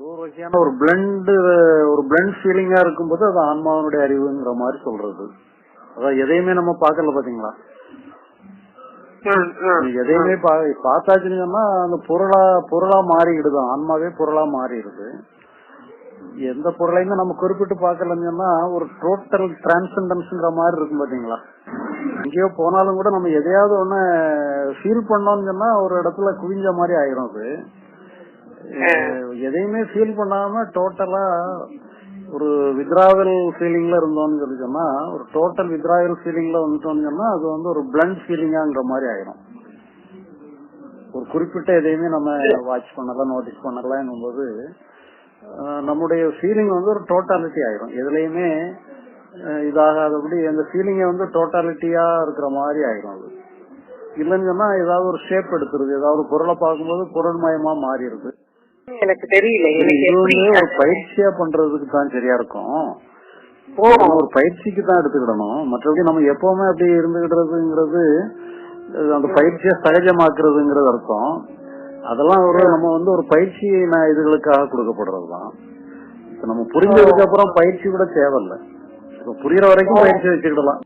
ஏதோ ஒரு வகையான ஒரு பிளண்ட் ஒரு பிளண்ட் ஃபீலிங்கா இருக்கும்போது அது ஆன்மாவனுடைய அறிவுங்கிற மாதிரி சொல்றது. அதான் எதையுமே நம்ம பார்க்கல பாத்தீங்களா. எதையுமே பார்த்தாச்சுன்னு சொன்னா அந்த பொருளா பொருளா மாறிடுது. ஆன்மாவே பொருளா மாறிடுது. எந்த பொருளையுமே நம்ம குறிப்பிட்டு பார்க்கலன்னு ஒரு டோட்டல் டிரான்சண்டன்ஸ்ங்கிற மாதிரி இருக்கும் பாத்தீங்களா? எங்கேயோ போனாலும் கூட நம்ம எதையாவது ஒண்ணு ஃபீல் பண்ணோம்னு சொன்னா ஒரு இடத்துல குவிஞ்ச மாதிரி ஆயிரும் அது. எதையுமே ஃபீல் பண்ணாம டோட்டலா ஒரு வித்ராவல் ஃபீலிங்ல இருந்தோம்னு சொல்லி சொன்னா ஒரு டோட்டல் வித்ராவல் ஃபீலிங்ல வந்துட்டோம்னு சொன்னா அது வந்து ஒரு பிளண்ட் ஃபீலிங்காங்கிற மாதிரி ஆயிரும். ஒரு குறிப்பிட்ட எதையுமே நம்ம வாட்ச் பண்ணல நோட்டீஸ் பண்ணலாம் போது நம்முடைய ஃபீலிங் வந்து ஒரு டோட்டாலிட்டி ஆயிரும். எதுலயுமே இதாகாதபடி அந்த ஃபீலிங்கை வந்து டோட்டாலிட்டியா இருக்கிற மாதிரி ஆயிரும் அது. இல்லைன்னு சொன்னா ஏதாவது ஒரு ஷேப் எடுத்துருது ஏதாவது ஒரு பொருளை பார்க்கும்போது பொருள் மயமா மாறிடுது. எனக்கு தெரியல. ஒரு பயிற்சியா பண்றதுக்கு தான் சரியா இருக்கும். ஒரு பயிற்சிக்கு தான் எடுத்துக்கிடணும். மற்றபடி நம்ம எப்பவுமே அப்படி இருந்துகிடுறதுங்கிறது அது அந்த பயிற்சியை சகஜமாக்குறதுங்கிறது அர்த்தம். அதெல்லாம் ஒரு நம்ம வந்து ஒரு பயிற்சி இதுகளுக்காக கொடுக்கப்படுறதுதான். இப்ப நம்ம புரிஞ்சதுக்கு அப்புறம் பயிற்சி கூட தேவையில்ல. இப்ப புரியுற வரைக்கும் பயிற்சி வச்சுக்கிடலாம்.